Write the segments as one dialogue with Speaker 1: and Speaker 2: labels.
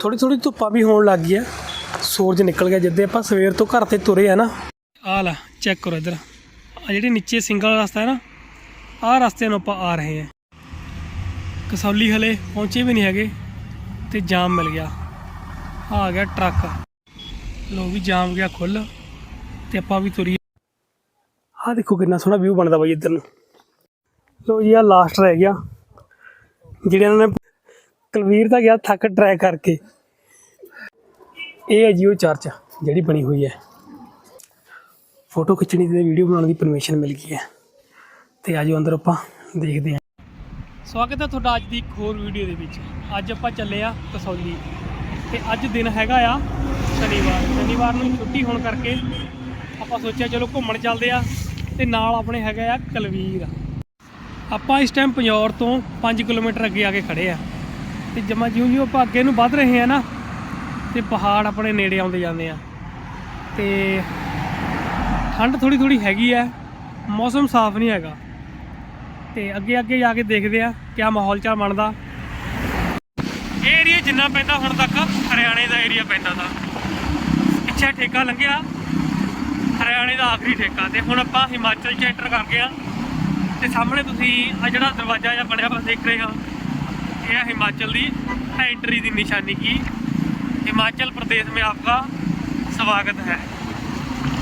Speaker 1: ਥੋੜੀ ਥੋੜੀ ਧੁੱਪਾਂ ਵੀ ਹੋਣ ਲੱਗ ਗਈ ਆ ਸੂਰਜ ਨਿਕਲ ਗਿਆ ਜਿੱਦੇ ਆਪਾਂ ਸਵੇਰ ਤੋਂ ਘਰ ਤੇ ਤੁਰੇ ਆ ਨਾ। ਆਹ ਲਾ ਚੈੱਕ ਕਰੋ ਇੱਧਰ। ਆ ਜਿਹੜੇ ਨੀਚੇ ਸਿੰਗਲ ਰਸਤਾ ਹੈ ਨਾ, ਆਹ ਰਸਤੇ ਨੂੰ ਆਪਾਂ ਆ ਰਹੇ ਹਾਂ। ਕਸੌਲੀ ਹਲੇ ਪਹੁੰਚੇ ਵੀ ਨਹੀਂ ਹੈਗੇ ਤੇ ਜਾਮ ਮਿਲ ਗਿਆ। ਆਹ ਆ ਗਿਆ ਟਰੱਕ। ਲੋ ਵੀ ਜਾਮ ਗਿਆ ਖੁੱਲ ਤੇ ਆਪਾਂ ਵੀ ਤੁਰੀ ਆਹ ਦੇਖੋ ਕਿੰਨਾ ਸੋਹਣਾ ਵਿਊ ਬਣਦਾ ਬਾਈ ਇੱਧਰ ਨੂੰ। ਲੋ ਜੀ ਆ ਲਾਸਟ ਰਹਿ ਗਿਆ। ਜਿਹੜੇ ਇਹਨਾਂ ਨੇ ਕੁਲਵੀਰ ਤਾਂ ਗਿਆ ਥੱਕ ਟਰੈਕ ਕਰਕੇ। ਇਹ ਹੈ ਜੀ ਉਹ ਚਰਚ ਜਿਹੜੀ ਬਣੀ ਹੋਈ ਹੈ। ਫੋਟੋ ਖਿੱਚਣੀ ਤੇ ਵੀਡੀਓ ਬਣਾਉਣ ਦੀ ਪਰਮਿਸ਼ਨ ਮਿਲ ਗਈ ਹੈ। ਤੇ ਆਜੋ ਅੰਦਰ ਆਪਾਂ ਦੇਖਦੇ ਹਾਂ। ਸਵਾਗਤ ਹੈ ਤੁਹਾਡਾ ਅੱਜ ਦੀ ਇੱਕ ਹੋਰ ਵੀਡੀਓ ਦੇ ਵਿੱਚ। ਅੱਜ ਆਪਾਂ ਚੱਲੇ ਆ ਕਸੌਲੀ ਤੇ ਅੱਜ ਦਿਨ ਹੈਗਾ ਆ ਸ਼ਨੀਵਾਰ। ਸ਼ਨੀਵਾਰ ਨੂੰ ਛੁੱਟੀ ਹੋਣ ਕਰਕੇ ਆਪਾਂ ਸੋਚਿਆ ਚਲੋ ਘੁੰਮਣ ਚੱਲਦੇ ਆ ਤੇ ਨਾਲ ਆਪਣੇ ਹੈਗਾ ਆ ਕਲਵੀਰ। ਆਪਾਂ ਇਸ ਟਾਈਮ ਪੰਜੌਰ ਤੋਂ 5 ਕਿਲੋਮੀਟਰ ਅੱਗੇ ਆ ਕੇ ਖੜੇ ਆ ਤੇ ਜਮਾ ਜਿਉਂ ਜਿਉਂ ਆਪਾਂ ਅੱਗੇ ਨੂੰ ਵੱਧ ਰਹੇ ਆ ਨਾ, ਤੇ ਪਹਾੜ ਆਪਣੇ ਨੇੜੇ ਆਉਂਦੇ ਜਾਂਦੇ ਆ। ਤੇ ਠੰਡ ਥੋੜੀ ਥੋੜੀ ਹੈਗੀ ਆ, ਮੌਸਮ ਸਾਫ਼ ਨਹੀਂ ਹੈਗਾ। ਤੇ ਅੱਗੇ ਅੱਗੇ ਜਾ ਕੇ ਦੇਖਦੇ ਆ, ਕਿਆ ਮਾਹੌਲ ਚਾਲ ਬਣਦਾ। ਇਹ ਏਰੀਆ ਜਿੰਨਾ ਪੈਂਦਾ ਹੁਣ ਤੱਕ, ਹਰਿਆਣੇ ਦਾ ਏਰੀਆ ਪੈਂਦਾ ਤਾਂ। ਪਿੱਛੇ ਠੇਕਾ ਲੰਘਿਆ, ਹਰਿਆਣੇ ਦਾ ਆਖਰੀ ਠੇਕਾ। ਤੇ ਹੁਣ ਆਪਾਂ ਹਿਮਾਚਲ ਚ ਐਂਟਰ ਕਰ ਗਏ ਆ। ਤੇ ਸਾਹਮਣੇ ਤੁਸੀਂ ਆ ਜਿਹੜਾ ਦਰਵਾਜ਼ਾ ਜਿਹਾ ਬਣਿਆ ਵਾ ਦੇਖ ਰਹੇ ਹੋ। ਇਹ ਹੈ ਹਿਮਾਚਲ ਦੀ ਐਂਟਰੀ ਦੀ ਨਿਸ਼ਾਨੀ ਕੀ ਹਿਮਾਚਲ ਪ੍ਰਦੇਸ਼ में आपका ਸਵਾਗਤ ਹੈ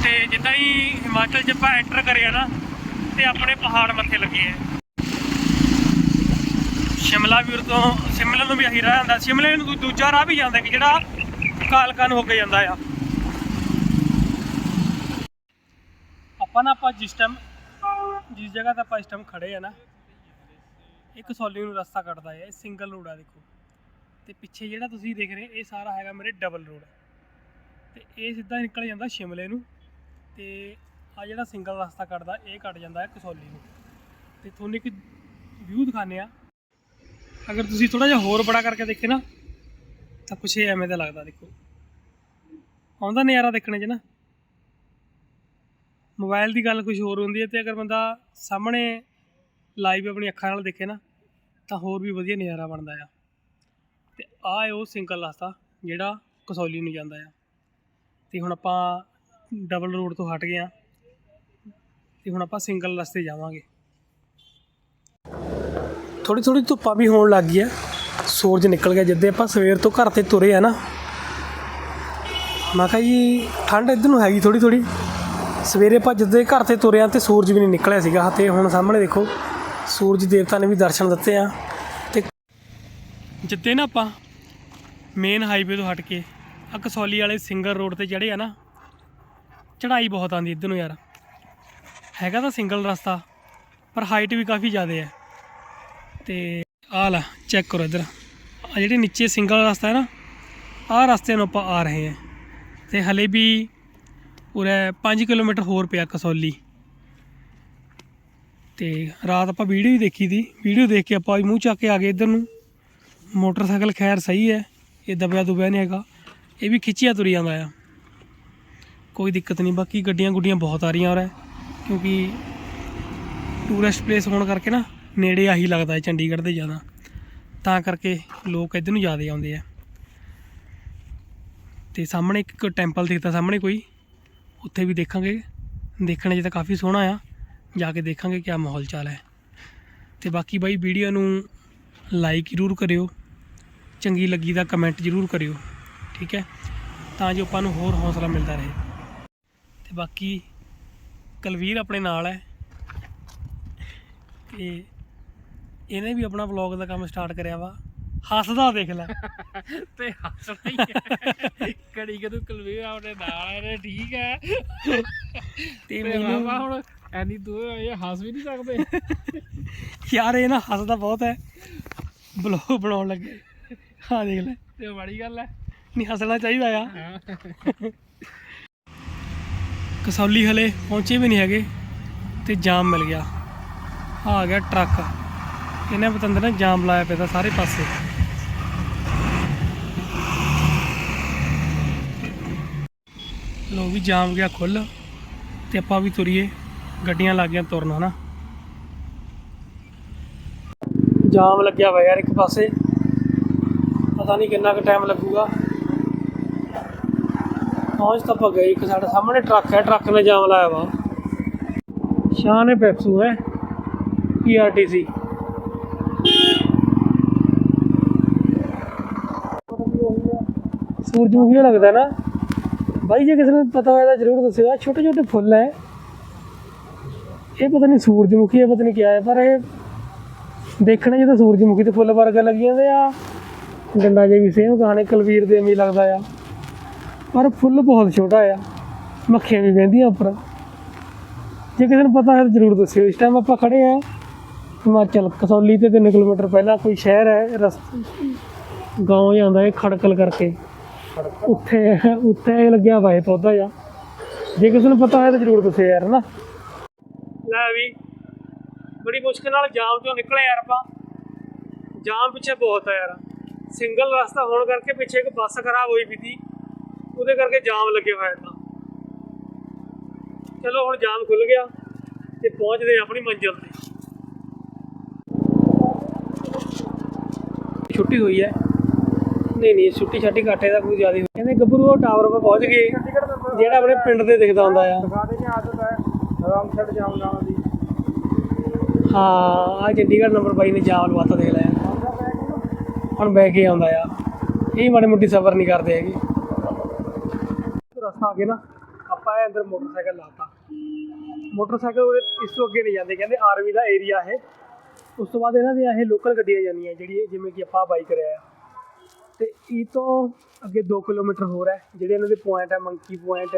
Speaker 1: ਤੇ ਜਿੱਦਾਂ ਹੀ ਹਿਮਾਚਲ ਚ ਆਪਾਂ ਐਂਟਰ ਕਰਿਆ ਨਾ ਤੇ ਆਪਣੇ ਪਹਾੜ ਮੱਥੇ ਲੱਗੇ ਆ ਸ਼ਿਮਲਾ ਵੀਰ ਤੋਂ ਸ਼ਿਮਲੇ ਨੂੰ ਵੀ ਆਹੀ ਰਾਹ ਜਾਂਦਾ ਸ਼ਿਮਲੇ ਨੂੰ ਦੂ- ਦੂਜਾ ਰਾਹ ਵੀ ਜਾਂਦਾ ਕਿ ਜਿਹੜਾ ਕਾਲਕਨ ਹੋ ਕੇ ਜਾਂਦਾ ਆ ਆਪਾਂ ਨਾ ਆਪਾਂ ਜਿਸ ਟਾਈਮ ਜਿਸ ਜਗ੍ਹਾ ਤੇ ਆਪਾਂ ਇਸ ਟਾਈਮ ਖੜੇ ਆ ਨਾ ਇੱਕ ਸੌਲੀ ਨੂੰ ਰਸਤਾ ਕੱਟਦਾ ਹੈ, ਇਹ ਸਿੰਗਲ ਰੋਡ ਆ ਦੇਖੋ। ਤੇ ਪਿੱਛੇ ਜਿਹੜਾ ਤੁਸੀਂ ਦੇਖ ਰਹੇ ਇਹ ਸਾਰਾ ਹੈਗਾ ਮੇਰੇ ਡਬਲ ਰੋਡ ਤੇ ਇਹ ਸਿੱਧਾ ਨਿਕਲ ਜਾਂਦਾ ਸ਼ਿਮਲੇ ਨੂੰ। ਤੇ ਆ ਜਿਹੜਾ ਸਿੰਗਲ ਰਸਤਾ ਕੱਟਦਾ, ਇਹ ਕੱਟ ਜਾਂਦਾ ਹੈ ਕਸੌਲੀ ਨੂੰ। ਤੇ ਤੁਹਾਨੂੰ ਇੱਕ ਵਿਊ ਦਿਖਾਣੇ ਆ ਅਗਰ ਤੁਸੀਂ ਥੋੜਾ ਜਿਹਾ ਹੋਰ ਬੜਾ ਕਰਕੇ ਦੇਖੇ ਨਾ, ਤਾਂ ਕੁਛ ਇਹ ਐਵੇਂ ਦਾ ਲੱਗਦਾ, ਦੇਖੋ। ਆਉਂਦਾ ਨਜ਼ਾਰਾ ਦੇਖਣੇ 'ਚ ਨਾ। ਮੋਬਾਈਲ ਦੀ ਗੱਲ ਕੁਝ ਹੋਰ ਹੁੰਦੀ ਹੈ ਤੇ ਅਗਰ ਬੰਦਾ ਸਾਹਮਣੇ ਲਾਈਵ ਆਪਣੀ ਅੱਖਾਂ ਨਾਲ ਦੇਖੇ ਨਾ, ਤਾਂ ਹੋਰ ਵੀ ਵਧੀਆ ਨਜ਼ਾਰਾ ਬਣਦਾ ਆ। ਤੇ ਆਹ ਉਹ ਸਿੰਗਲ ਰਸਤਾ, ਜਿਹੜਾ ਕਸੌਲੀ ਨੂੰ ਜਾਂਦਾ ਆ। ਤੇ ਹੁਣ ਆਪਾਂ ਡਬਲ ਰੋਡ ਤੋਂ ਹਟ ਗਏ ਆ। ਤੇ ਹੁਣ ਆਪਾਂ ਸਿੰਗਲ ਰਸਤੇ ਜਾਵਾਂਗੇ। ਥੋੜੀ ਥੋੜੀ ਧੁੱਪਾਂ ਵੀ ਹੋਣ ਲੱਗ ਗਈ ਆ ਸੂਰਜ ਨਿਕਲ ਗਿਆ ਜਿੱਦੇ ਆਪਾਂ ਸਵੇਰ ਤੋਂ ਘਰ ਤੇ ਤੁਰੇ ਆ ਨਾ। ਮੈਂ ਕਿਹਾ ਜੀ, ਠੰਡ ਇੱਧਰ ਨੂੰ ਹੈਗੀ ਥੋੜੀ ਥੋੜੀ ਸਵੇਰੇ ਆਪਾਂ ਜਿੱਦੇ ਘਰ ਤੇ ਤੁਰੇ ਆ ਤੇ ਸੂਰਜ ਵੀ ਨਹੀਂ ਨਿਕਲਿਆ ਸੀਗਾ। ਤੇ ਹੁਣ ਸਾਹਮਣੇ ਦੇਖੋ ਸੂਰਜ ਦੇਵਤਾ ਨੇ ਵੀ ਦਰਸ਼ਨ ਦਿੱਤੇ ਆ। ਤੇ ਜਿੱਦੇ ਨਾ ਆਪਾਂ ਮੇਨ ਹਾਈਵੇ ਤੋਂ ਹਟ ਕੇ ਆ ਕਸੌਲੀ ਵਾਲੇ ਸਿੰਗਲ ਰੋਡ ਤੇ ਚੜੇ ਆ ਨਾ ਚੜਾਈ ਬਹੁਤ ਆਂਦੀ ਇੱਧਰ ਨੂੰ ਯਾਰ। ਹੈਗਾ ਤਾਂ ਸਿੰਗਲ ਰਸਤਾ, ਪਰ ਹਾਈਟ ਵੀ ਕਾਫੀ ਜ਼ਿਆਦਾ ਹੈ। ਤੇ ਆਹ ਲਾ ਚੈੱਕ ਕਰੋ ਇੱਧਰ। ਆ ਜਿਹੜੇ ਨੀਚੇ ਸਿੰਗਲ ਰਸਤਾ ਹੈ ਨਾ, ਆਹ ਰਸਤੇ ਨੂੰ ਆਪਾਂ ਆ ਰਹੇ ਹਾਂ। ਤੇ ਹਲੇ ਵੀ ਉਰੇ 5 ਕਿਲੋਮੀਟਰ ਹੋਰ ਪਿਆ ਕਸੌਲੀ। ਤੇ ਰਾਤ ਆਪਾਂ ਵੀਡੀਓ ਹੀ ਦੇਖੀ ਸੀ ਵੀਡੀਓ ਦੇਖ ਕੇ ਆਪਾਂ ਮੂੰਹ ਚੱਕ ਕੇ ਆ ਗਏ ਇੱਧਰ ਨੂੰ। ਮੋਟਰਸਾਈਕਲ ਖੈਰ ਸਹੀ ਹੈ, ਇਹ ਦਬਿਆ ਦੁਬਿਆ ਨਹੀਂ ਹੈਗਾ। ਇਹ ਵੀ ਖਿੱਚਿਆ ਤੁਰੀ ਜਾਂਦਾ ਆ। ਕੋਈ ਦਿੱਕਤ ਨਹੀਂ, ਬਾਕੀ ਗੱਡੀਆਂ ਗੁੱਡੀਆਂ ਬਹੁਤ ਆ ਰਹੀਆਂ ਉਰੇ ਕਿਉਂਕਿ ਟੂਰਿਸਟ ਪਲੇਸ ਹੋਣ ਕਰਕੇ ਨਾ ਨੇੜੇ ਆਹੀ ਲੱਗਦਾ ਹੈ, ਚੰਡੀਗੜ੍ਹ ਦੇ ਜ਼ਿਆਦਾ। ਤਾਂ ਕਰਕੇ ਲੋਕ ਇੱਧਰ ਨੂੰ ਜ਼ਿਆਦਾ ਆਉਂਦੇ ਆ। ਤੇ ਸਾਹਮਣੇ ਇੱਕ ਟੈਂਪਲ ਦਿਖਦਾ ਸਾਹਮਣੇ ਕੋਈ। ਉੱਥੇ ਵੀ ਦੇਖਾਂਗੇ। ਦੇਖਣ 'ਚ ਤਾਂ ਕਾਫੀ ਸੋਹਣਾ ਆ। ਜਾ ਕੇ ਦੇਖਾਂਗੇ ਕਿਆ ਮਾਹੌਲ ਚਾਲ ਹੈ। ਤੇ ਬਾਕੀ ਬਾਈ ਵੀਡੀਓ ਨੂੰ ਲਾਈਕ ਜ਼ਰੂਰ ਕਰਿਓ। ਚੰਗੀ ਲੱਗੀ ਤਾਂ ਕਮੈਂਟ ਜ਼ਰੂਰ ਕਰਿਓ। ਠੀਕ ਹੈ? ਤਾਂ ਜੋ ਆਪਾਂ ਨੂੰ ਹੋਰ ਹੌਸਲਾ ਮਿਲਦਾ ਰਹੇ। ਤੇ ਬਾਕੀ ਕਲਵੀਰ ਆਪਣੇ ਨਾਲ ਹੈ। ਤੇ ਇਹਨੇ ਵੀ ਆਪਣਾ ਵਲੌਗ ਦਾ ਕੰਮ ਸਟਾਰਟ ਕਰਿਆ ਵਾ। ਹੱਸਦਾ ਦੇਖ ਲੈ।
Speaker 2: ਤੇ ਹੱਸਣਾ ਹੀ ਹੈ। ਕੜੀ ਕਦੋਂ ਕਲਵੇ ਆਪਣੇ ਨਾਲ ਇਹਨੇ ਠੀਕ ਹੈ।
Speaker 1: ਤੇ ਮੈਨੂੰ
Speaker 2: ਹੁਣ ਐਨੀ ਤੂੰ ਇਹ ਹੱਸ ਵੀ ਨਹੀਂ ਸਕਦੇ।
Speaker 1: ਯਾਰ ਇਹ ਨਾ ਹੱਸਦਾ ਬਹੁਤ ਹੈ। ਵਲੌਗ ਬਣਾਉਣ ਲੱਗੇ। ਹਾਂ ਦੇਖ ਲੈ।
Speaker 2: ਤੇ ਬੜੀ ਗੱਲ ਹੈ।
Speaker 1: ਨਹੀਂ ਹੱਸਣਾ ਚਾਹੀਦਾ ਆ। ਕਸੌਲੀ ਹਲੇ ਪਹੁੰਚੇ ਵੀ ਨਹੀਂ ਹੈਗੇ ਤੇ ਜਾਮ ਮਿਲ ਗਿਆ। ਆ ਗਿਆ ਟਰੱਕ। ਇਹਨੇ ਪਤੰਦਰ ਨੇ ਜਾਮ ਲਾਇਆ ਪਿਆ ਤਾ ਸਾਰੇ ਪਾਸੇ। ਲੋ ਵੀ ਜਾਮ ਗਿਆ ਖੁੱਲ ਤੇ ਆਪਾਂ ਵੀ ਤੁਰੀਏ। ਗੱਡੀਆਂ ਲੱਗ ਗਈਆਂ ਤੁਰਨ, ਹਨਾ? ਜਾਮ ਲੱਗਿਆ ਹੋਇਆ ਯਾਰ ਇੱਕ ਪਾਸੇ। ਪਤਾ ਨਹੀਂ ਕਿੰਨਾ ਕੁ ਟਾਈਮ ਲੱਗੂਗਾ। ਪਹੁੰਚ ਤਾਂ ਆਪਾਂ ਗਏ ਇੱਕ ਸਾਡੇ ਸਾਹਮਣੇ ਟਰੱਕ ਹੈ, ਟਰੱਕ ਨੇ ਜਾਮ ਲਾਇਆ ਵਾ। ਸ਼ਾਨ ਹੈ ਪੈਪਸੂ ਹੈ ਪੀਆਰਟੀਸੀ ਸੂਰਜਮੁਖੀ ਲੱਗਦਾ ਨਾ। ਬਾਈ, ਜੇ ਕਿਸੇ ਨੂੰ ਪਤਾ ਹੋਇਆ ਤਾਂ ਜ਼ਰੂਰ ਦੱਸਿਓ। ਛੋਟੇ ਛੋਟੇ ਫੁੱਲ ਹੈ। ਇਹ ਪਤਾ ਨਹੀਂ ਸੂਰਜਮੁਖੀ ਹੈ ਪਤਾ ਨਹੀਂ ਕਿਆ ਹੈ ਪਰ ਇਹ ਦੇਖਣੇ ਜਿਹਦਾ ਸੂਰਜਮੁਖੀ ਦੇ ਫੁੱਲ ਵਰਗਾ ਲੱਗੀ ਜਾਂਦੇ ਆ ਡੰਡਾ ਜੇ ਵੀ ਸੇਮ ਗਾਣੇ ਕਲਵੀਰ ਦੇ ਐਵੇਂ ਲੱਗਦਾ ਆ। ਪਰ ਫੁੱਲ ਬਹੁਤ ਛੋਟਾ ਆ, ਮੱਖੀਆਂ ਵੀ ਬਹਿੰਦੀਆਂ ਉੱਪਰ। ਜੇ ਕਿਸੇ ਨੂੰ ਪਤਾ ਹੈ ਤਾਂ ਜ਼ਰੂਰ ਦੱਸਿਓ। ਇਸ ਟਾਈਮ ਆਪਾਂ ਖੜੇ ਆ ਹਿਮਾਚਲ ਕਸੌਲੀ ਤੇ 3 ਕਿਲੋਮੀਟਰ ਪਹਿਲਾਂ ਕੋਈ ਸ਼ਹਿਰ ਹੈ ਰਸਤੇ ਗਾਉਂ ਜਾਂਦਾ ਹੈ ਖੜਕਲ ਕਰਕੇ। ਉੱਥੇ ਉੱਥੇ ਲੱਗਿਆ ਵਾ ਇਹ ਪੌਦਾ ਆ। ਜੇ ਕਿਸੇ ਨੂੰ ਪਤਾ ਹੈ ਤਾਂ ਜ਼ਰੂਰ ਦੱਸਿਓ ਯਾਰ ਨਾ? ਲੈ ਵੀ ਬੜੀ ਮੁਸ਼ਕਿਲ ਨਾਲ ਜਾਮ ਚੋਂ ਨਿਕਲੇ ਯਾਰ ਆਪਾਂ। ਜਾਮ ਪਿੱਛੇ ਬਹੁਤ ਆ ਯਾਰ। ਸਿੰਗਲ ਰਸਤਾ ਹੋਣ ਕਰਕੇ ਪਿੱਛੇ ਇੱਕ ਬੱਸ ਖਰਾਬ ਹੋਈ ਵੀ ਤੀ ਉਹਦੇ ਕਰਕੇ ਜਾਮ ਲੱਗੇ ਹੋਇਆ ਤਾਂ ਚਲੋ ਹੁਣ ਜਾਮ ਖੁੱਲ ਗਿਆ ਤੇ ਪਹੁੰਚਦੇ ਹਾਂ ਆਪਣੀ ਮੰਜ਼ਿਲ ਤੇ। ਛੁੱਟੀ ਹੋਈ ਹੈ। ਨਹੀਂ ਨਹੀਂ ਛੁੱਟੀ ਛਾਟੀ ਘਾਟੇ ਦਾ ਕੋਈ ਜ਼ਿਆਦਾ ਕਹਿੰਦੇ ਗੱਭਰੂ ਉਹ ਟਾਵਰ 'ਤੇ ਪਹੁੰਚ ਗਏ। ਜਿਹੜਾ ਆਪਣੇ ਪਿੰਡ ਦੇ ਦਿਖਦਾ ਹੁੰਦਾ ਆ।
Speaker 2: ਰੌਂਗ ਜਾਮ ਲਾਉਣ ਦੀ
Speaker 1: ਹਾਂ ਆ ਚੰਡੀਗੜ੍ਹ ਨੰਬਰ 22 ਨੇ ਜਾਮ ਲਵਾਤਾ, ਦੇਖ ਲਿਆ ਹੁਣ ਬਹਿ ਕੇ ਆਉਂਦਾ ਆ। ਇਹ ਮਾੜੀ ਮੋਟੀ ਸਫ਼ਰ ਨਹੀਂ ਕਰਦੇ ਹੈਗੇ। ਰਸਤਾ ਆ ਕੇ ਨਾ, ਆਪਾਂ ਇਹ ਅੰਦਰ ਮੋਟਰਸਾਈਕਲ ਲਾਤਾ। ਮੋਟਰਸਾਈਕਲ ਉਹਦੇ ਇਸ ਤੋਂ ਅੱਗੇ ਨਹੀਂ ਜਾਂਦੇ, ਕਹਿੰਦੇ ਆਰਮੀ ਦਾ ਏਰੀਆ ਹੈ ਉਸ ਤੋਂ ਬਾਅਦ ਇਹਨਾਂ ਦੀਆਂ ਇਹ ਲੋਕਲ ਗੱਡੀਆਂ ਜਾਂਦੀਆਂ ਜਿਹੜੀ ਜਿਵੇਂ ਕਿ ਆਪਾਂ ਬਾਈਕ ਕਰਿਆ ਆ। ਤੇ ਇਹ ਤੋਂ ਅੱਗੇ 2 ਕਿਲੋਮੀਟਰ ਹੋਰ ਹੈ, ਜਿਹੜੇ ਇਹਨਾਂ ਦੇ ਪੁਆਇੰਟ ਹੈ ਮੰਕੀ ਪੁਆਇੰਟ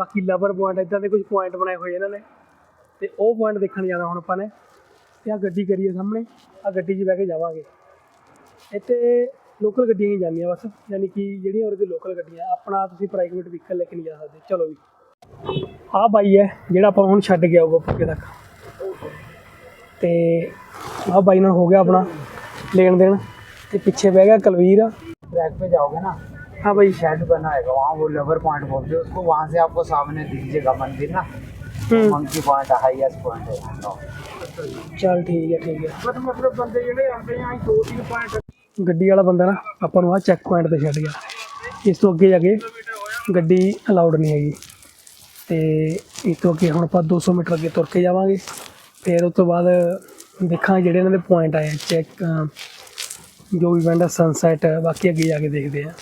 Speaker 1: ਬਾਕੀ ਲਵਰ ਪੁਆਇੰਟ ਇਦਾਂ ਦੇ ਕੁਝ ਪੁਆਇੰਟ ਬਣਾਏ ਹੋਏ ਇਹਨਾਂ ਨੇ। ਤੇ ਉਹ ਪੁਆਇੰਟ ਦੇਖਣ ਜਾਣਾ ਹੁਣ ਆਪਾਂ ਨੇ। ਤੇ ਆ ਗੱਡੀ ਕਰੀਏ ਸਾਹਮਣੇ ਆ ਗੱਡੀ 'ਚ ਬਹਿ ਕੇ ਜਾਵਾਂਗੇ। ਇੱਥੇ ਲੋਕਲ ਗੱਡੀਆਂ ਹੀ ਜਾਂਦੀਆਂ ਬਸ, ਯਾਨੀ ਕਿ ਜਿਹੜੀਆਂ ਹੋਰ ਦੇ ਲੋਕਲ ਗੱਡੀਆਂ, ਆਪਣਾ ਤੁਸੀਂ ਪ੍ਰਾਈਵੇਟ ਵਹੀਕਲ ਲੈ ਕੇ ਨਹੀਂ ਜਾ ਸਕਦੇ। ਚਲੋ ਵੀ ਆ ਬਾਈ ਹੈ, ਜਿਹੜਾ ਆਪਾਂ ਹੁਣ ਛੱਡ ਗਿਆ ਉਹ ਪੁੱਕੇ ਤੱਕ। ਤੇ ਆ ਬਾਈ ਨਾਲ ਹੋ ਗਿਆ ਆਪਣਾ ਲੈਣ ਦੇਣ। ਤੇ ਪਿੱਛੇ ਬਹਿ ਗਿਆ ਕਲਵੀਰ।
Speaker 2: ਟਰੈਕ 'ਤੇ ਜਾਓਗੇ ਨਾ
Speaker 1: ਹਾਂ ਬਾਈ
Speaker 2: शेड बना है वहाँ वो लेवर पॉइंट बोलते हैं उसको वहाँ से आपको सामने दीजिएगा मंदिर ना
Speaker 1: ਹੂੰ
Speaker 2: मंकी पॉइंट हाईएस्ट पॉइंट है यहाँ
Speaker 1: ਚੱਲ ਠੀਕ ਹੈ ਠੀਕ ਹੈ
Speaker 2: का मतलब बंदे ਜਿਹੜੇ ਆਉਂਦੇ ਆ ਦੋ ਤਿੰਨ ਪੁਆਇੰਟ
Speaker 1: ਗੱਡੀ ਵਾਲਾ ਬੰਦਾ ਨਾ ਆਪਾਂ ਨੂੰ ਆ ਚੈੱਕ ਪੁਆਇੰਟ ਤੇ ਛੱਡ ਗਿਆ ਇਸ ਤੋਂ ਅੱਗੇ ਜਾ ਕੇ ਗੱਡੀ ਅਲਾਉਡ ਨਹੀਂ ਹੈਗੀ ਤੇ ਇਸ ਤੋਂ ਅੱਗੇ ਹੁਣ ਆਪਾਂ 200 ਮੀਟਰ ਅੱਗੇ ਤੁਰ ਕੇ ਜਾਵਾਂਗੇ ਫਿਰ ਉਸ ਤੋਂ ਬਾਅਦ ਦੇਖਾਂਗੇ ਜਿਹੜੇ ਇਹਨਾਂ ਦੇ ਪੁਆਇੰਟ ਆਏ ਚੈੱਕ ਜੋ ਵੀ ਪੈਂਦਾ ਸਨਸੈਟ ਬਾਕੀ ਅੱਗੇ ਜਾ ਕੇ ਦੇਖਦੇ ਆ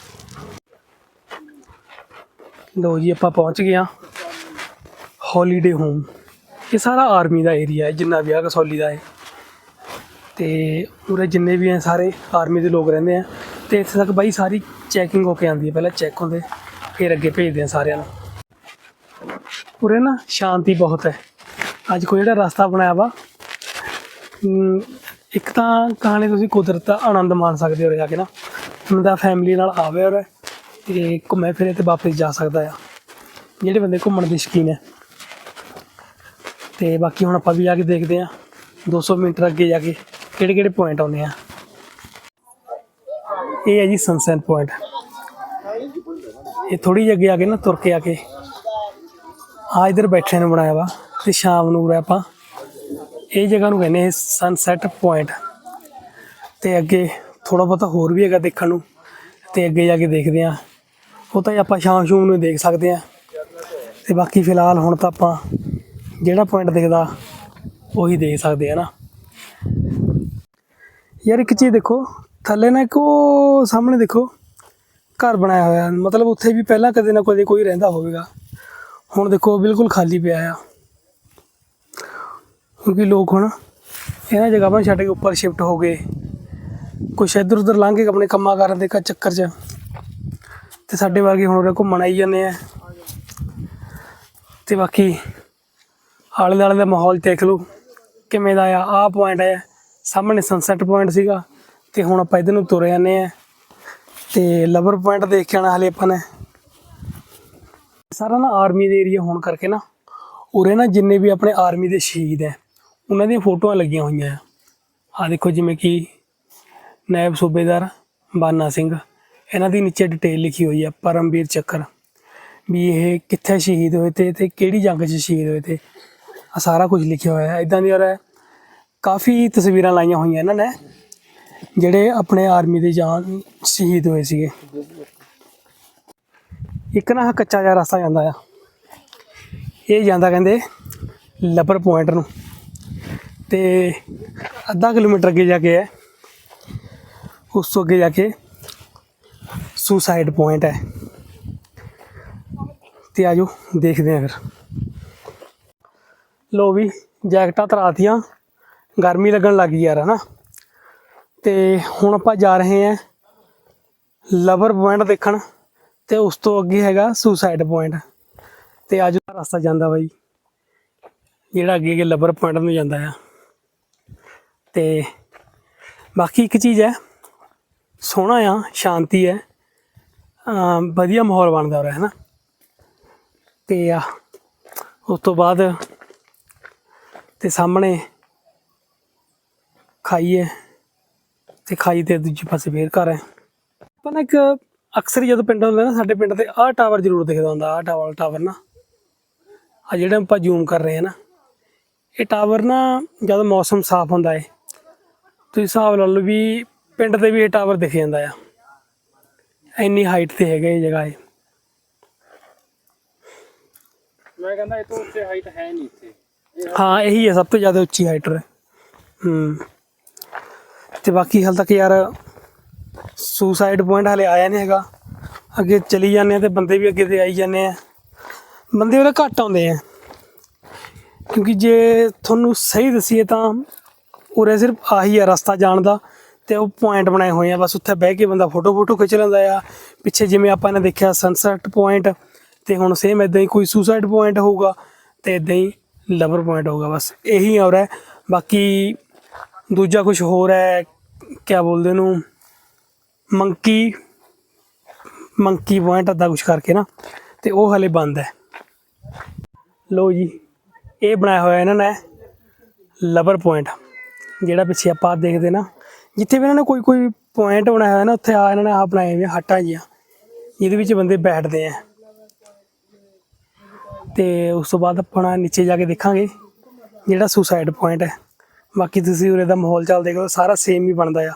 Speaker 1: ਲੋ ਜੀ, ਆਪਾਂ ਪਹੁੰਚ ਗਏ ਹਾਂ ਹੌਲੀਡੇ ਹੋਮ ਇਹ ਸਾਰਾ ਆਰਮੀ ਦਾ ਏਰੀਆ ਹੈ, ਜਿੰਨਾ ਵੀ ਆ ਕਸੌਲੀ ਦਾ ਹੈ ਤੇ ਉਰੇ ਜਿੰਨੇ ਵੀ ਆ, ਸਾਰੇ ਆਰਮੀ ਦੇ ਲੋਕ ਰਹਿੰਦੇ ਆ। ਤੇ ਇੱਥੇ ਤੱਕ ਬਾਈ ਸਾਰੀ ਚੈਕਿੰਗ ਹੋ ਕੇ ਆਉਂਦੀ ਹੈ, ਪਹਿਲਾਂ ਚੈੱਕ ਹੁੰਦੇ, ਫਿਰ ਅੱਗੇ ਭੇਜਦੇ ਆ ਸਾਰਿਆਂ ਨੂੰ। ਉਰੇ ਨਾ ਸ਼ਾਂਤੀ ਬਹੁਤ ਹੈ। ਅੱਜ ਕੋਈ ਜਿਹੜਾ ਰਸਤਾ ਬਣਾਇਆ ਵਾ ਇੱਕ ਤਾਂ ਕਹਾਣੀ ਤੁਸੀਂ ਕੁਦਰਤ ਦਾ ਆਨੰਦ ਮਾਣ ਸਕਦੇ ਹੋ ਉਰੇ ਜਾ ਕੇ ਨਾ। ਬੰਦਾ ਫੈਮਿਲੀ ਨਾਲ ਆਵੇ ਉਰੇ। ਤੇ ਘੁੰਮੇ ਫਿਰੇ ਤੇ ਵਾਪਸ ਜਾ ਸਕਦਾ ਆ। ਜਿਹੜੇ ਬੰਦੇ ਘੁੰਮਣ ਦੇ ਸ਼ੌਕੀਨ ਹੈ ਤੇ ਬਾਕੀ ਹੁਣ ਆਪਾਂ ਵੀ ਜਾ ਕੇ ਦੇਖਦੇ ਆ। 200 ਮੀਟਰ ਅੱਗੇ ਜਾ ਕੇ ਕਿਹੜੇ ਕਿਹੜੇ ਪੁਆਇੰਟ ਆਉਂਦੇ ਆ। ਇਹ ਹੈ ਜੀ ਸਨਸੈਟ ਪੁਆਇੰਟ ਇਹ ਥੋੜੀ ਜਿਹੀ ਅੱਗੇ ਆ ਕੇ ਨਾ ਤੁਰ ਕੇ ਆ ਕੇ। ਆ ਇਧਰ ਬੈਠੇ ਨੇ ਬਣਾਇਆ ਵਾ ਤੇ ਸ਼ਾਮ ਨੂੰ ਉਰੇ ਆਪਾਂ ਇਹ ਜਗ੍ਹਾ ਨੂੰ ਕਹਿੰਦੇ ਸਨਸੈਟ ਪੁਆਇੰਟ ਤੇ ਅੱਗੇ ਥੋੜਾ ਬਹੁਤਾ ਹੋਰ ਵੀ ਹੈਗਾ ਦੇਖਣ ਨੂੰ। ਤੇ ਅੱਗੇ ਜਾ ਕੇ ਦੇਖਦੇ ਆ। ਉਹ ਤਾਂ ਆਪਾਂ ਸ਼ਾਮ ਸ਼ੂਮ ਨੂੰ ਦੇਖ ਸਕਦੇ ਆ ਤੇ ਬਾਕੀ ਫਿਲਹਾਲ ਹੁਣ ਤਾਂ ਆਪਾਂ ਜਿਹੜਾ ਪੁਆਇੰਟ ਦਿਖਦਾ, ਉਹੀ ਦੇਖ ਸਕਦੇ ਆ ਨਾ। ਯਾਰ ਇੱਕ ਚੀਜ਼ ਦੇਖੋ, ਥੱਲੇ ਨਾ ਇੱਕ ਉਹ ਸਾਹਮਣੇ ਦੇਖੋ, ਘਰ ਬਣਾਇਆ ਹੋਇਆ। ਮਤਲਬ ਉੱਥੇ ਵੀ ਪਹਿਲਾਂ ਕਦੇ ਨਾ ਕਦੇ ਕੋਈ ਰਹਿੰਦਾ ਹੋਵੇਗਾ। ਹੁਣ ਦੇਖੋ ਬਿਲਕੁਲ ਖਾਲੀ ਪਿਆ ਆ। ਕਿਉਂਕਿ ਲੋਕ ਹੁਣ ਇਹਨਾਂ ਜਗ੍ਹਾਵਾਂ ਨੂੰ ਛੱਡ ਕੇ ਉੱਪਰ ਸ਼ਿਫਟ ਹੋ ਗਏ। ਕੁਛ ਇੱਧਰ ਉੱਧਰ ਲੰਘ ਕੇ ਆਪਣੇ ਕੰਮਾਂ ਕਰਨ ਦੇ ਚੱਕਰ 'ਚ। ਤੇ ਸਾਡੇ ਵਰਗੇ ਹੁਣ ਉਰੇ ਘੁੰਮਣ ਆਈ ਜਾਂਦੇ ਆ। ਤੇ ਬਾਕੀ ਆਲੇ ਦੁਆਲੇ ਦਾ ਮਾਹੌਲ ਦੇਖ ਲਓ, ਕਿਵੇਂ ਦਾ ਆ। ਆਹ ਪੁਆਇੰਟ ਹੈ ਸਾਹਮਣੇ ਸਨਸੈਟ ਪੁਆਇੰਟ ਸੀਗਾ ਤੇ ਹੁਣ ਆਪਾਂ ਇਧਰ ਨੂੰ ਤੁਰ ਜਾਂਦੇ ਆ। ਤੇ ਲਵਰ ਪੁਆਇੰਟ ਦੇਖ ਕੇ ਆਣਾ ਹਲੇ ਆਪਾਂ ਨੇ। ਸਾਰਾ ਨਾ ਆਰਮੀ ਦੇ ਏਰੀਆ ਹੋਣ ਕਰਕੇ ਨਾ, ਉਰੇ ਨਾ ਜਿੰਨੇ ਵੀ ਆਪਣੇ ਆਰਮੀ ਦੇ ਸ਼ਹੀਦ ਹੈ ਉਹਨਾਂ ਦੀਆਂ ਫੋਟੋਆਂ ਲੱਗੀਆਂ ਹੋਈਆਂ ਆ। ਆ ਦੇਖੋ ਜਿਵੇਂ ਕਿ ਨਾਇਬ ਸੂਬੇਦਾਰ ਬਾਨਾ ਸਿੰਘ ਇਹਨਾਂ ਦੀ ਨੀਚੇ ਡਿਟੇਲ ਲਿਖੀ ਹੋਈ ਹੈ ਪਰਮਵੀਰ ਚੱਕਰ। ਵੀ ਇਹ ਕਿੱਥੇ ਸ਼ਹੀਦ ਹੋਏ ਤੇ ਤੇ ਕਿਹੜੀ ਜੰਗ 'ਚ ਸ਼ਹੀਦ ਹੋਏ ਤੇ ਆ ਸਾਰਾ ਕੁਝ ਲਿਖਿਆ ਹੋਇਆ ਹੈ। ਇਦਾਂ ਦੀ ਔਰ ਕਾਫੀ ਤਸਵੀਰਾਂ ਲਾਈਆਂ ਹੋਈਆਂ ਇਹਨਾਂ ਨੇ, ਜਿਹੜੇ ਆਪਣੇ ਆਰਮੀ ਦੇ ਜਾਨ ਸ਼ਹੀਦ ਹੋਏ ਸੀਗੇ। ਇੱਕ ਨਾ ਕੱਚਾ ਜਿਹਾ ਰਸਤਾ ਜਾਂਦਾ ਆ। ਇਹ ਜਾਂਦਾ ਕਹਿੰਦੇ ਲਬਰ ਪੁਆਇੰਟ ਨੂੰ। ਤੇ ਅੱਧਾ ਕਿਲੋਮੀਟਰ ਅੱਗੇ ਜਾ ਕੇ ਹੈ, ਉਸ ਤੋਂ ਅੱਗੇ ਜਾ ਕੇ ਸੁਸਾਈਡ ਪੁਆਇੰਟ ਹੈ। ਤੇ ਆਜੋ ਦੇਖਦੇ ਆ ਫਿਰ। ਲੋ ਵੀ, ਜੈਕਟਾਂ ਤਰਾਤੀਆਂ, ਗਰਮੀ ਲੱਗਣ ਲੱਗ ਗਈ ਯਾਰ, ਹਨਾ? ਤੇ ਹੁਣ ਆਪਾਂ ਜਾ ਰਹੇ ਹਾਂ ਲਵਰ ਪੁਆਇੰਟ ਦੇਖਣ, ਤੇ ਉਸ ਤੋਂ ਅੱਗੇ ਹੈਗਾ ਸੁਸਾਈਡ ਪੁਆਇੰਟ ਤੇ ਅੱਜ ਦਾ ਰਸਤਾ ਜਾਂਦਾ ਬਾਈ, ਜਿਹੜਾ ਅੱਗੇ ਅੱਗੇ ਲਵਰ ਪੁਆਇੰਟ ਨੂੰ ਜਾਂਦਾ ਆ। ਤੇ ਬਾਕੀ ਇੱਕ ਚੀਜ਼ ਹੈ, ਸੋਹਣਾ ਆ, ਸ਼ਾਂਤੀ ਹੈ। ਵਧੀਆ ਮਾਹੌਲ ਬਣਦਾ ਹੋ ਰਿਹਾ ਹੈ ਨਾ ਤੇ ਆ, ਉਸ ਤੋਂ ਬਾਅਦ ਤੇ ਸਾਹਮਣੇ ਖਾਈ ਹੈ ਤੇ ਖਾਈ ਤੇ ਦੂਜੇ ਪਾਸੇ ਫੇਰ ਘਰ ਹੈ। ਆਪਾਂ ਨਾ ਇੱਕ ਅਕਸਰ ਹੀ ਜਦੋਂ ਪਿੰਡ ਹੁੰਦਾ ਨਾ, ਸਾਡੇ ਪਿੰਡ ਤੇ ਆਹ ਟਾਵਰ ਜ਼ਰੂਰ ਦਿਖਦਾ ਹੁੰਦਾ, ਆਹ ਟਾਵਰ ਟਾਵਰ ਨਾ। ਆ ਜਿਹੜਾ ਆਪਾਂ ਜ਼ੂਮ ਕਰ ਰਹੇ ਹਾਂ ਨਾ, ਇਹ ਟਾਵਰ ਨਾ ਜਦੋਂ ਮੌਸਮ ਸਾਫ਼ ਹੁੰਦਾ ਏ ਤੁਸੀਂ ਹਿਸਾਬ ਲਾ ਲਓ ਵੀ ਪਿੰਡ ਤੇ ਵੀ ਇਹ ਟਾਵਰ ਦਿਖ ਜਾਂਦਾ ਆ। ਇੰਨੀ ਹਾਈਟ ਤੇ ਹੈਗਾ ਇਹ ਜਗ੍ਹਾ ਇਹ।
Speaker 2: ਮੈਂ ਕਹਿੰਦਾ ਇਹ ਤੋਂ ਉੱਤੇ ਹਾਈਟ ਹੈ ਨਹੀਂ ਇੱਥੇ।
Speaker 1: ਹਾਂ ਇਹੀ ਹੈ ਸਭ ਤੋਂ ਜ਼ਿਆਦਾ ਉੱਚੀ ਹਾਈਟ ਹੂੰ। ਤੇ ਬਾਕੀ ਹਾਲ ਤੱਕ ਯਾਰ ਸੁਸਾਈਡ ਪੁਆਇੰਟ ਹਲੇ ਆਇਆ ਨਹੀਂ ਹੈਗਾ। ਅੱਗੇ ਚਲੀ ਜਾਂਦੇ ਆ ਤੇ ਬੰਦੇ ਵੀ ਅੱਗੇ ਤੇ ਆਈ ਜਾਂਦੇ ਆ। ਬੰਦੇ ਉਹਦੇ ਘੱਟ ਆਉਂਦੇ ਆ। ਕਿਉਂਕਿ ਜੇ ਤੁਹਾਨੂੰ ਸਹੀ ਦਸੀਏ ਤਾਂ ਉਰੇ ਸਿਰਫ ਆਹੀ ਆ ਰਸਤਾ ਜਾਣ ਦਾ। ਤੇ ਉਹ ਪੁਆਇੰਟ ਬਣਾਏ ਹੋਏ ਆ। ਬਸ ਉੱਥੇ ਬਹਿ ਕੇ ਬੰਦਾ ਫੋਟੋ ਫੋਟੋ ਖਿੱਚ ਲੈਂਦਾ ਆ। ਪਿੱਛੇ ਜਿਵੇਂ ਆਪਾਂ ਨੇ ਦੇਖਿਆ ਸਨਸੈਟ ਪੁਆਇੰਟ ਤੇ ਹੁਣ ਸੇਮ ਇਦਾਂ ਹੀ ਕੋਈ ਸੁਸਾਈਡ ਪੁਆਇੰਟ ਹੋਊਗਾ ਤੇ ਇਦਾਂ ਹੀ ਲਵਰ ਪੁਆਇੰਟ ਹੋਊਗਾ। ਬਸ ਇਹੀ ਹੋ ਹੈ। ਬਾਕੀ ਦੂਜਾ ਕੁਝ ਹੋਰ ਹੈ, ਕਿਆ ਬੋਲਦੇ ਨੂੰ ਮੰਕੀ ਮੰਕੀ ਪੁਆਇੰਟ ਅੱਦਾ ਕੁਝ ਕਰਕੇ ਨਾ, ਤੇ ਉਹ ਹਲੇ ਬੰਦ ਹੈ। ਲੋ ਜੀ, ਇਹ ਬਣਾਇਆ ਹੋਇਆ ਇਹਨਾਂ ਨੇ ਲਵਰ ਪੁਆਇੰਟ ਜਿਹੜਾ ਪਿੱਛੇ ਆਪਾਂ ਦੇਖਦੇ ਨਾ। ਜਿੱਥੇ ਵੀ ਇਹਨਾਂ ਨੇ ਕੋਈ ਕੋਈ ਪੁਆਇੰਟ ਬਣਾਇਆ ਹੋਇਆ ਨਾ, ਉੱਥੇ ਆ ਇਹਨਾਂ ਨੇ ਆ ਬਣਾਏ ਹੋਏ ਹੱਟਾਂ ਜੀਆਂ ਜਿਹਦੇ ਵਿੱਚ ਬੰਦੇ ਬੈਠਦੇ ਆ। ਤੇ ਉਸ ਤੋਂ ਬਾਅਦ ਆਪਣਾ ਨੀਚੇ ਜਾ ਕੇ ਦੇਖਾਂਗੇ, ਜਿਹੜਾ ਸੁਸਾਈਡ ਪੁਆਇੰਟ ਹੈ। ਬਾਕੀ ਤੁਸੀਂ ਉਰੇ ਦਾ ਮਾਹੌਲ ਚੱਲ ਦੇਖੋ, ਸਾਰਾ ਸੇਮ ਹੀ ਬਣਦਾ ਆ।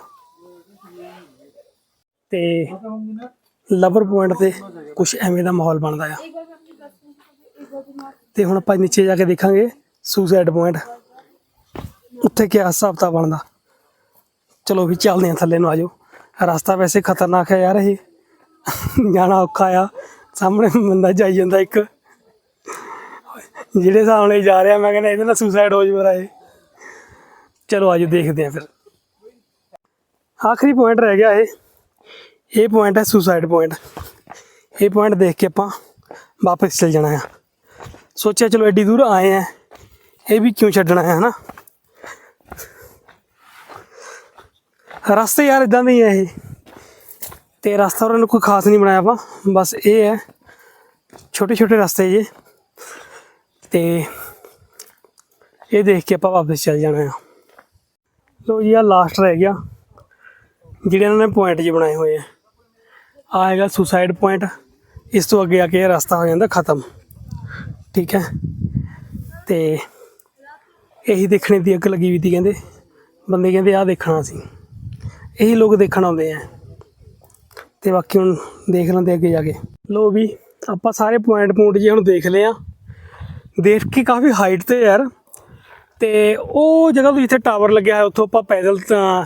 Speaker 1: ਤੇ ਲਵਰ ਪੁਆਇੰਟ ਤੇ ਕੁਝ ਐਵੇਂ ਦਾ ਮਾਹੌਲ ਬਣਦਾ ਆ। ਤੇ ਹੁਣ ਆਪਾਂ ਨੀਚੇ ਜਾ ਕੇ ਦੇਖਾਂਗੇ ਸੁਸਾਈਡ ਪੁਆਇੰਟ ਉੱਥੇ ਕੀ ਹਿਸਾਬ ਤਾਂ ਬਣਦਾ। ਚਲੋ ਵੀ ਚੱਲਦੇ ਹਾਂ ਥੱਲੇ ਨੂੰ ਆਜੋ ਰਸਤਾ ਵੈਸੇ ਖਤਰਨਾਕ ਹੈ ਯਾਰ ਇਹ। ਜਾਣਾ ਔਖਾ ਆ। ਸਾਹਮਣੇ ਬੰਦਾ ਜਾਈ ਜਾਂਦਾ ਇੱਕ। ਜਿਹੜੇ ਸਾਹਮਣੇ ਜਾ ਰਿਹਾ, ਮੈਂ ਕਹਿੰਦਾ ਇਹਦੇ ਨਾਲ ਸੁਸਾਈਡ ਹੋ ਜਾਵੇ ਇਹ। ਚਲੋ ਆਜੋ ਦੇਖਦੇ ਹਾਂ ਫਿਰ। ਆਖਰੀ ਪੁਆਇੰਟ ਰਹਿ ਗਿਆ ਇਹ। ਇਹ ਪੁਆਇੰਟ ਹੈ ਸੁਸਾਈਡ ਪੁਆਇੰਟ ਇਹ ਪੁਆਇੰਟ ਦੇਖ ਕੇ ਆਪਾਂ ਵਾਪਸ ਚਲ ਜਾਣਾ ਆ। ਸੋਚਿਆ, ਚਲੋ ਐਡੀ ਦੂਰ ਆਏ ਆ। ਇਹ ਵੀ ਕਿਉਂ ਛੱਡਣਾ ਹੈ ਹਨਾ? ਰਸਤੇ ਯਾਰ ਇਦਾਂ ਦੇ ਹੀ ਆ ਇਹ। ਤੇ ਰਸਤਾ ਉਹਨਾਂ ਨੂੰ ਕੋਈ ਖਾਸ ਨਹੀਂ ਬਣਾਇਆ ਵਾ ਬਸ ਇਹ ਹੈ, ਛੋਟੇ ਛੋਟੇ ਰਸਤੇ ਜੇ। ਤੇ ਇਹ ਦੇਖ ਕੇ ਆਪਾਂ ਵਾਪਸ ਚੱਲ ਜਾਣਾ ਆ। ਲੋ ਜੀ ਆ ਲਾਸਟ ਰਹਿ ਗਿਆ। ਜਿਹੜੇ ਇਹਨਾਂ ਨੇ ਪੁਆਇੰਟ ਜੇ ਬਣਾਏ ਹੋਏ ਆ। ਆ ਹੈਗਾ ਸੁਸਾਈਡ ਪੁਆਇੰਟ ਇਸ ਤੋਂ ਅੱਗੇ ਆ ਕੇ ਇਹ ਰਸਤਾ ਹੋ ਜਾਂਦਾ ਖਤਮ। ਠੀਕ ਹੈ। ਤੇ ਇਹੀ ਦੇਖਣੇ ਦੀ ਅੱਗ ਲੱਗੀ ਵੀ ਤੀ ਕਹਿੰਦੇ। ਬੰਦੇ ਕਹਿੰਦੇ ਆਹ ਦੇਖਣਾ ਸੀ ਇਹੀ ਲੋਕ ਦੇਖਣ ਆਉਂਦੇ ਆ। ਤੇ ਬਾਕੀ ਹੁਣ ਦੇਖ ਲੈਂਦੇ ਅੱਗੇ ਜਾ ਕੇ। ਲੋ ਵੀ, ਆਪਾਂ ਸਾਰੇ ਪੁਆਇੰਟ ਪੁਆਇੰਟ ਜੇ ਹੁਣ ਦੇਖ ਲਏ ਆ। ਦੇਖ ਕੇ ਕਾਫੀ ਹਾਈਟ ਤੇ ਯਾਰ। ਤੇ ਉਹ ਜਗ੍ਹਾ ਤੋਂ ਜਿੱਥੇ ਟਾਵਰ ਲੱਗਿਆ ਹੈ ਉੱਥੋਂ ਆਪਾਂ ਪੈਦਲ ਤਾਂ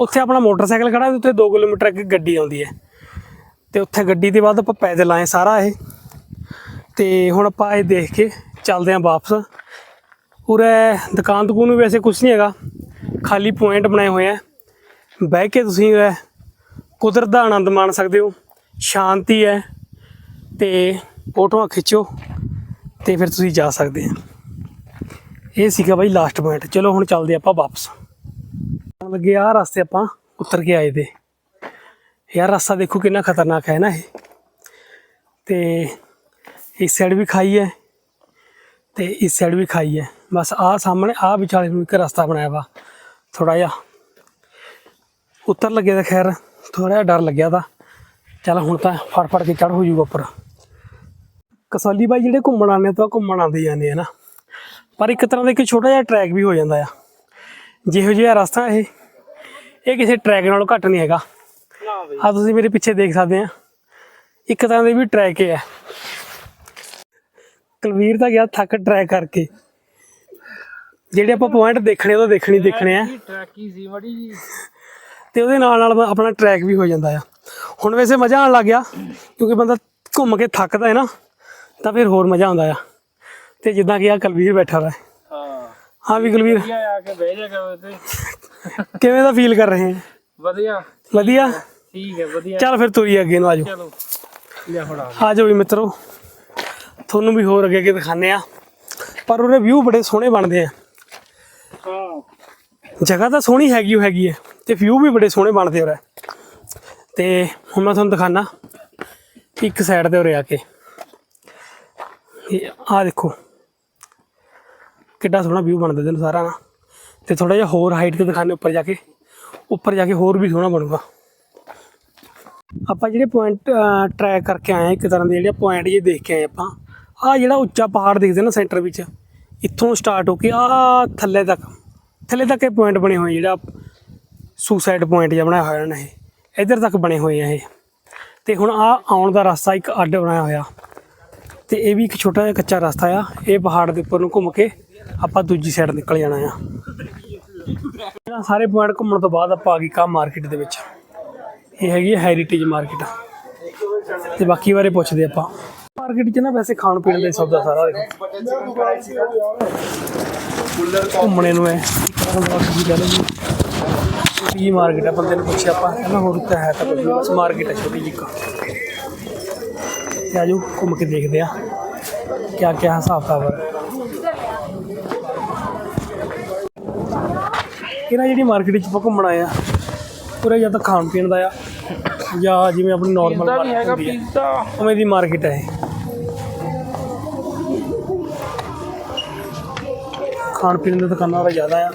Speaker 1: ਉੱਥੇ ਆਪਣਾ ਮੋਟਰਸਾਈਕਲ ਖੜਾ ਤੇ ਉੱਥੇ 2 ਕਿਲੋਮੀਟਰ ਇੱਕ ਗੱਡੀ ਆਉਂਦੀ ਹੈ। ਤੇ ਉੱਥੇ ਗੱਡੀ ਦੇ ਬਾਅਦ ਆਪਾਂ ਪੈਦਲ ਆਏ ਸਾਰਾ ਇਹ। ਤੇ ਹੁਣ ਆਪਾਂ ਇਹ ਦੇਖ ਕੇ ਚੱਲਦੇ ਆਂ ਵਾਪਸ। ਉਰੇ ਦੁਕਾਨ ਦੁਕਾਨ ਨੂੰ ਵੈਸੇ ਕੁਝ ਨਹੀਂ ਹੈਗਾ। ਖਾਲੀ ਪੁਆਇੰਟ ਬਣਾਏ ਹੋਏ ਆ। ਬਹਿ ਕੇ ਤੁਸੀਂ ਕੁਦਰਤ ਦਾ ਆਨੰਦ ਮਾਣ ਸਕਦੇ ਹੋ, ਸ਼ਾਂਤੀ ਹੈ ਤੇ ਫੋਟੋਆਂ ਖਿੱਚੋ ਤੇ ਫਿਰ ਤੁਸੀਂ ਜਾ ਸਕਦੇ ਆ ਇਹ ਸੀਗਾ ਬਾਈ ਲਾਸਟ ਪੁਆਇੰਟ ਚਲੋ ਹੁਣ ਚੱਲਦੇ ਆਪਾਂ ਵਾਪਸ। ਲੱਗੇ ਆ ਰਸਤੇ ਆਪਾਂ ਉਤਰ ਕੇ ਆਏ ਦੇ। ਯਾਰ ਰਸਤਾ ਦੇਖੋ ਕਿੰਨਾ ਖਤਰਨਾਕ ਹੈ ਨਾ ਇਹ। ਤੇ ਇਸ ਸਾਈਡ ਵੀ ਖਾਈ ਹੈ ਤੇ ਇਸ ਸਾਈਡ ਵੀ ਖਾਈ ਹੈ। ਬਸ ਆਹ ਸਾਹਮਣੇ, ਆਹ ਵਿਚਾਲੇ ਨੂੰ ਇੱਕ ਰਸਤਾ ਬਣਾਇਆ ਵਾ। ਥੋੜਾ ਜਿਹਾ ਉੱਤਰ ਲੱਗੇ ਤਾਂ ਖੈਰ ਥੋੜਾ ਜਿਹਾ ਡਰ ਲੱਗਿਆ ਤਾਂ। ਚੱਲ ਹੁਣ ਤਾਂ ਫੜ ਫੜ ਕੇ ਚੜ ਹੋ ਜਾਊਗਾ ਉੱਪਰ। ਕਸੌਲੀ ਬਾਈ ਜਿਹੜੇ ਘੁੰਮਣ ਆਉਂਦੇ ਤਾਂ ਘੁੰਮਣ ਆਉਂਦੇ ਹੀ ਜਾਂਦੇ ਆ ਨਾ। ਪਰ ਇੱਕ ਤਰ੍ਹਾਂ ਦਾ ਇੱਕ ਛੋਟਾ ਜਿਹਾ ਟਰੈਕ ਵੀ ਹੋ ਜਾਂਦਾ ਆ। ਜਿਹੋ ਜਿਹਾ ਰਸਤਾ ਇਹ ਇਹ ਕਿਸੇ ਟਰੈਕ ਨਾਲੋਂ ਘੱਟ ਨਹੀਂ ਹੈਗਾ।
Speaker 2: ਨਾ
Speaker 1: ਆ ਤੁਸੀਂ ਮੇਰੇ ਪਿੱਛੇ ਦੇਖ ਸਕਦੇ ਆ। ਇੱਕ ਤਰ੍ਹਾਂ ਦੇ ਵੀ ਟਰੈਕ ਹੈ ਕੁਲਵੀਰ ਤਾਂ ਗਿਆ ਥੱਕ ਟਰੈਕ ਕਰਕੇ। ਜਿਹੜੇ ਆਪਾਂ ਪੁਆਇੰਟ ਦੇਖਣੇ ਉਹ ਤਾਂ ਦੇਖਣੀ ਦੇਖਣੇ ਆ।
Speaker 2: ਟਰੈਕੀ ਸੀ, ਮੜੀ ਜੀ
Speaker 1: ਤੇ ਉਹਦੇ ਨਾਲ ਨਾਲ ਆਪਣਾ ਟਰੈਕ ਵੀ ਹੋ ਜਾਂਦਾ ਆ। ਹੁਣ ਵੈਸੇ ਮਜ਼ਾ ਆਉਣ ਲੱਗ ਗਿਆ ਕਿਉਂਕਿ ਬੰਦਾ ਘੁੰਮ ਕੇ ਥੱਕਦਾ ਹੈ ਨਾ ਤਾਂ ਫਿਰ ਹੋਰ ਮਜ਼ਾ ਆਉਂਦਾ ਆ। ਤੇ ਜਿੱਦਾਂ ਕਿ ਆ ਕੁਲਵੀਰ ਬੈਠਾ ਵਾ।
Speaker 2: ਹਾਂ।
Speaker 1: ਹਾਂ ਵੀ ਕੁਲਵੀਰ।
Speaker 2: ਆ ਕੇ ਬਹਿ ਜਾ ਤੇ
Speaker 1: ਕਿਵੇਂ ਦਾ ਫੀਲ ਕਰ ਰਹੇ ਹੈ?
Speaker 2: ਵਧੀਆ।
Speaker 1: ਵਧੀਆ?
Speaker 2: ਠੀਕ ਹੈ ਵਧੀਆ।
Speaker 1: ਚੱਲ ਫਿਰ ਤੁਰੀ ਅੱਗੇ ਨੂੰ ਆਜੋ।
Speaker 2: ਚਲੋ। ਲਿਆ ਫੜਾ
Speaker 1: ਆ ਜਾਓ ਵੀ ਮਿੱਤਰੋ। ਤੁਹਾਨੂੰ ਵੀ ਹੋਰ ਅੱਗੇ ਅੱਗੇ ਦਿਖਾਣੇ ਆ। ਪਰ ਉਹਦੇ ਵਿਊ ਬੜੇ ਸੋਹਣੇ ਬਣਦੇ ਆ।
Speaker 2: ਹਾਂ।
Speaker 1: ਜਗ੍ਹਾ ਤਾਂ ਸੋਹਣੀ ਹੈਗੀ ਉਹ ਹੈਗੀ ਹੈ ਤੇ ਵਿਊ ਵੀ ਬੜੇ ਸੋਹਣੇ ਬਣਦੇ ਹੋ ਰਹੇ ਤੇ ਹੁਣ ਮੈਂ ਤੁਹਾਨੂੰ ਦਿਖਾਣਾ ਇੱਕ ਸਾਈਡ ਦੇ ਉਰੇ ਆ ਕੇ। ਆ ਦੇਖੋ, ਕਿੱਡਾ ਸੋਹਣਾ ਵਿਊ ਬਣਦਾ ਤੈਨੂੰ ਸਾਰਾ ਨਾ ਤੇ ਥੋੜਾ ਜਿਹਾ ਹੋਰ ਹਾਈਟ ਤੇ ਦਿਖਾਣੇ ਉੱਪਰ ਜਾ ਕੇ। ਉੱਪਰ ਜਾ ਕੇ ਹੋਰ ਵੀ ਸੋਹਣਾ ਬਣੂਗਾ। ਆਪਾਂ ਜਿਹੜੇ ਪੁਆਇੰਟ ਟਰੈਕ ਕਰਕੇ ਆਏ ਆ, ਇੱਕ ਤਰ੍ਹਾਂ ਦੇ ਜਿਹੜੇ ਪੁਆਇੰਟ ਜੇ ਦੇਖ ਕੇ ਆਏ ਆਪਾਂ। ਆ ਜਿਹੜਾ ਉੱਚਾ ਪਹਾੜ ਦੇਖਦੇ ਨਾ ਸੈਂਟਰ ਵਿੱਚ, ਇੱਥੋਂ ਸਟਾਰਟ ਹੋ ਕੇ ਆ ਥੱਲੇ ਤੱਕ। ਥੱਲੇ ਤੱਕ ਇਹ ਪੁਆਇੰਟ ਬਣੇ ਹੋਏ ਜਿਹੜਾ ਸੁਸਾਈਡ ਪੁਆਇੰਟ ਜਿਹਾ ਬਣਾਇਆ ਹੋਇਆ ਨੇ ਇਹ। ਇੱਧਰ ਤੱਕ ਬਣੇ ਹੋਏ ਆ ਇਹ। ਤੇ ਹੁਣ ਆ ਆਉਣ ਦਾ ਰਸਤਾ ਇੱਕ ਅੱਡ ਬਣਾਇਆ ਹੋਇਆ। ਤੇ ਇਹ ਵੀ ਇੱਕ ਛੋਟਾ ਜਿਹਾ ਕੱਚਾ ਰਸਤਾ ਆ। ਇਹ ਪਹਾੜ ਦੇ ਉੱਪਰ ਨੂੰ ਘੁੰਮ ਕੇ ਆਪਾਂ ਦੂਜੀ ਸਾਈਡ ਨਿਕਲ ਜਾਣਾ ਆ। ਇਹਨਾਂ ਸਾਰੇ ਪੁਆਇੰਟ ਘੁੰਮਣ ਤੋਂ ਬਾਅਦ ਆਪਾਂ ਆ ਗਏ ਕਾ ਮਾਰਕੀਟ ਦੇ ਵਿੱਚ। ਇਹ ਹੈਗੀ ਹੈਰੀਟੇਜ ਮਾਰਕੀਟ ਤੇ ਬਾਕੀ ਬਾਰੇ ਪੁੱਛਦੇ ਆਪਾਂ। ਮਾਰਕੀਟ 'ਚ ਨਾ ਵੈਸੇ ਖਾਣ ਪੀਣ ਦਾ ਸੌਦਾ ਸਾਰਾ ਦੇਖੋ। ਘੁੰਮਣੇ ਨੂੰ ਹੈ ਕੀ ਗੱਲ ਜੀ ਛੋਟੀ ਮਾਰਕੀਟ ਹੈ ਬੰਦੇ ਨੂੰ ਪੁੱਛਿਆ ਆਪਾਂ ਕਹਿੰਦਾ ਹੋਰ ਤਾਂ ਹੈ ਤਾਂ ਨਹੀਂ, ਬਸ ਮਾਰਕੀਟ ਹੈ ਛੋਟੀ ਜਿਹੀ ਇੱਕ। ਤੇ ਆਜੋ ਘੁੰਮ ਕੇ ਦੇਖਦੇ ਆ ਕਿਆ ਕਿਆ ਹਿਸਾਬ ਕਿਤਾਬ ਹੈ ਇਹਨਾਂ ਜਿਹੜੀ ਮਾਰਕੀਟ 'ਚ ਆਪਾਂ ਘੁੰਮਣ ਆ ਪੂਰਾ ਜਾਂ ਤਾਂ ਖਾਣ ਪੀਣ ਦਾ ਆ ਜਾਂ ਜਿਵੇਂ ਆਪਣੀ ਨਾਰਮਲ ਮਾਰਕੀਟ ਹੁੰਦੀ ਹੈ ਉਵੇਂ ਦੀ ਮਾਰਕੀਟ ਹੈ ਖਾਣ ਪੀਣ ਦੀਆਂ ਦੁਕਾਨਾਂ ਦਾ ਜ਼ਿਆਦਾ ਆ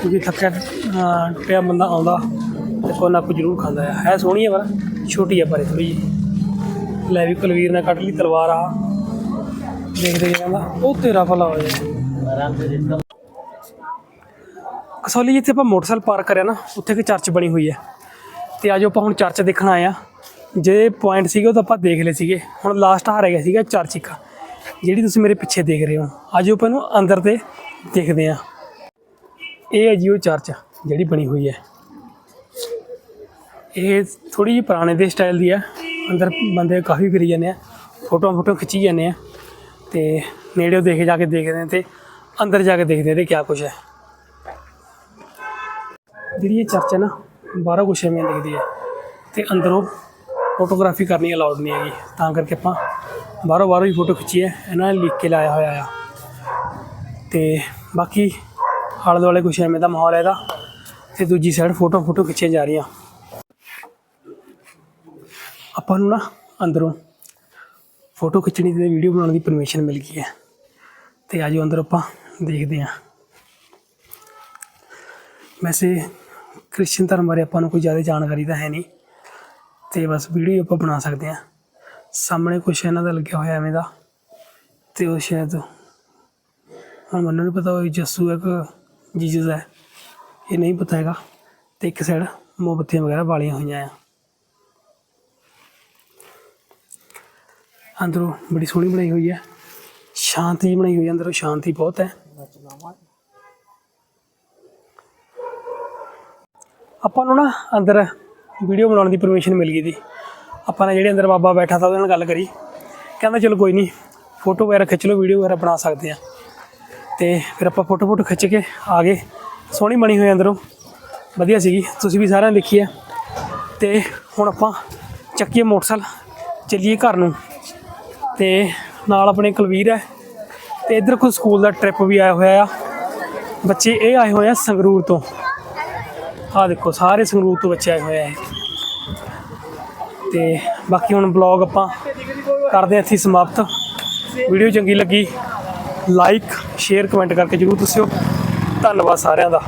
Speaker 1: ਕਿਉਂਕਿ ਥੱਕਿਆ ਅਹ, ਪਿਆ ਬੰਦਾ ਆਉਂਦਾ ਤੇ ਕੋਈ ਨਾ ਕੋਈ ਜ਼ਰੂਰ ਖਾਂਦਾ ਆ। ਹੈ ਸੋਹਣੀ ਆ ਪਰ ਛੋਟੀ ਆ ਪਰ ਥੋੜੀ ਜਿਹੀ। ਲੈ ਵੀ ਕੁਲਵੀਰ ਨੇ ਕੱਢ ਲਈ ਤਲਵਾਰ ਆ। ਦੇਖਦੇ ਕਹਿੰਦਾ ਉਹ ਤੇਰਾ ਫਲਾ ਹੋ ਜਾਏ। ਕਸੌਲੀ ਜਿੱਥੇ ਆਪਾਂ ਮੋਟਰਸਾਈਕਲ ਪਾਰਕ ਕਰਿਆ ਨਾ ਉੱਥੇ ਇੱਕ ਚਰਚ ਬਣੀ ਹੋਈ ਹੈ ਤੇ ਆਜੋ ਆਪਾਂ ਹੁਣ ਚਰਚ ਦੇਖਣ ਆਏ ਆ। ਜੇ ਪੁਆਇੰਟ ਸੀਗੇ ਉਹ ਤਾਂ ਆਪਾਂ ਦੇਖ ਲਏ ਸੀਗੇ। ਹੁਣ ਲਾਸਟ ਆ ਰਹਿ ਗਿਆ ਸੀਗਾ ਚਰਚ ਇੱਕ। ਜਿਹੜੀ ਤੁਸੀਂ ਮੇਰੇ ਪਿੱਛੇ ਦੇਖ ਰਹੇ ਹੋ। ਆਜੋ ਆਪਾਂ ਇਹਨੂੰ ਅੰਦਰ ਤੇ ਦੇਖਦੇ ਆ ਇਹ ਹੈ ਜੀ ਉਹ ਚਰਚ ਜਿਹੜੀ ਬਣੀ ਹੋਈ ਹੈ। ਇਹ ਥੋੜੀ ਜਿਹੀ ਪੁਰਾਣੇ ਦੇ ਸਟਾਈਲ ਦੀ ਹੈ। ਅੰਦਰ ਬੰਦੇ ਕਾਫੀ ਫਿਰੀ ਜਾਂਦੇ ਆ। ਫੋਟੋਆਂ ਫੋਟੋ ਖਿੱਚੀ ਜਾਂਦੇ ਆ। ਤੇ ਨੇੜਿਓਂ ਦੇਖ ਜਾ ਕੇ ਦੇਖਦੇ ਆ ਤੇ ਅੰਦਰ ਜਾ ਕੇ ਦੇਖਦੇ ਆ ਤੇ ਕਿਆ ਕੁਝ ਹੈ। ਜਿਹੜੀ ਇਹ ਚਰਚ ਹੈ ਨਾ, ਬਾਹਰੋਂ ਕੁਛ ਐਵੇਂ ਦਿਖਦੀ ਹੈ। ਤੇ ਅੰਦਰੋਂ ਫੋਟੋਗ੍ਰਾਫੀ ਕਰਨੀ ਅਲਾਉਡ ਨਹੀਂ ਹੈਗੀ। ਤਾਂ ਕਰਕੇ ਆਪਾਂ ਬਾਹਰੋਂ ਬਾਹਰੋਂ ਹੀ ਫੋਟੋ ਖਿੱਚੀ ਹੈ। ਇਹਨਾਂ ਨੇ ਲਿਖ ਕੇ ਲਾਇਆ ਹੋਇਆ ਆ। ਤੇ ਬਾਕੀ ਆਲੇ ਦੁਆਲੇ ਕੁਛ ਐਵੇਂ ਦਾ ਮਾਹੌਲ ਹੈ ਇਹਦਾ ਤੇ ਦੂਜੀ ਸਾਈਡ ਫੋਟੋ ਫੋਟੋ ਖਿੱਚੀਆਂ ਜਾ ਰਹੀਆਂ। ਆਪਾਂ ਨੂੰ ਨਾ ਅੰਦਰੋਂ ਫੋਟੋ ਖਿੱਚਣੀ ਤੇ ਵੀਡੀਓ ਬਣਾਉਣ ਦੀ ਪਰਮਿਸ਼ਨ ਮਿਲ ਗਈ ਹੈ। ਤੇ ਆਜੋ ਅੰਦਰ ਆਪਾਂ ਦੇਖਦੇ ਹਾਂ। ਵੈਸੇ ਕ੍ਰਿਸਚਨ ਧਰਮ ਬਾਰੇ ਆਪਾਂ ਨੂੰ ਕੋਈ ਜ਼ਿਆਦਾ ਜਾਣਕਾਰੀ ਤਾਂ ਹੈ ਨਹੀਂ। ਤੇ ਬਸ ਵੀਡੀਓ ਆਪਾਂ ਬਣਾ ਸਕਦੇ ਹਾਂ। ਸਾਹਮਣੇ ਕੁਛ ਇਹਨਾਂ ਦਾ ਲੱਗਿਆ ਹੋਇਆ ਐਵੇਂ ਦਾ ਤੇ ਉਹ ਸ਼ਾਇਦ ਹੁਣ ਮੈਨੂੰ ਨਹੀਂ ਪਤਾ ਉਹ ਜੱਸੂ ਹੈ ਕਿ ਜੀਜਸ ਹੈ। ਇਹ ਨਹੀਂ ਪਤਾ ਹੈਗਾ। ਤੇ ਇੱਕ ਸਾਈਡ ਮੋਮਬੱਤੀਆਂ ਵਗੈਰਾ ਵਾਲੀਆਂ ਹੋਈਆਂ ਆ। ਅੰਦਰੋਂ ਬੜੀ ਸੋਹਣੀ ਬਣਾਈ ਹੋਈ ਹੈ। ਸ਼ਾਂਤੀ ਬਣਾਈ ਹੋਈ ਹੈ। ਅੰਦਰੋਂ ਸ਼ਾਂਤੀ ਬਹੁਤ ਹੈ। ਆਪਾਂ ਨੂੰ ਨਾ ਅੰਦਰ ਵੀਡੀਓ ਬਣਾਉਣ ਦੀ ਪਰਮਿਸ਼ਨ ਮਿਲ ਗਈ ਸੀ। ਆਪਾਂ ਨੇ ਜਿਹੜੇ ਅੰਦਰ ਬਾਬਾ ਬੈਠਾ ਤਾ ਉਹਦੇ ਨਾਲ ਗੱਲ ਕਰੀ। ਕਹਿੰਦਾ, ਚਲੋ ਕੋਈ ਨਹੀਂ ਫੋਟੋ ਵਗੈਰਾ ਖਿੱਚ ਲਓ ਵੀਡੀਓ ਵਗੈਰਾ ਬਣਾ ਸਕਦੇ ਆ ਤੇ ਫਿਰ ਆਪਾਂ ਫੋਟੋ ਫੋਟੋ ਖਿੱਚ ਕੇ ਆ ਗਏ। ਸੋਹਣੀ ਬਣੀ ਹੋਈ ਅੰਦਰੋਂ। ਵਧੀਆ ਸੀਗੀ। ਤੁਸੀਂ ਵੀ ਸਾਰਿਆਂ ਨੇ ਦੇਖੀ ਹੈ ਤੇ ਹੁਣ ਆਪਾਂ ਚੱਕੀਏ ਮੋਟਰਸਾਈਕਲ। ਚੱਲੀਏ ਘਰ ਨੂੰ। ਤੇ ਨਾਲ ਆਪਣੇ ਕੁਲਵੀਰ ਹੈ ਤੇ ਇੱਧਰ ਕੋਈ ਸਕੂਲ ਦਾ ਟ੍ਰਿਪ ਵੀ ਆਇਆ ਹੋਇਆ ਆ। ਬੱਚੇ ਇਹ ਆਏ ਹੋਏ ਆ ਸੰਗਰੂਰ ਤੋਂ। ਆ ਦੇਖੋ, ਸਾਰੇ ਸੰਗਰੂਰ ਤੋਂ ਬੱਚੇ ਆਏ ਹੋਏ ਆ ਤੇ ਬਾਕੀ ਹੁਣ ਬਲੌਗ ਆਪਾਂ ਕਰਦੇ ਹਾਂ ਇੱਥੇ ਸਮਾਪਤ। ਵੀਡੀਓ ਚੰਗੀ ਲੱਗੀ ਲਾਈਕ ਸ਼ੇਅਰ ਕਮੈਂਟ ਕਰਕੇ ਜਰੂਰ ਦੱਸਿਓ। ਧੰਨਵਾਦ ਸਾਰਿਆਂ ਦਾ।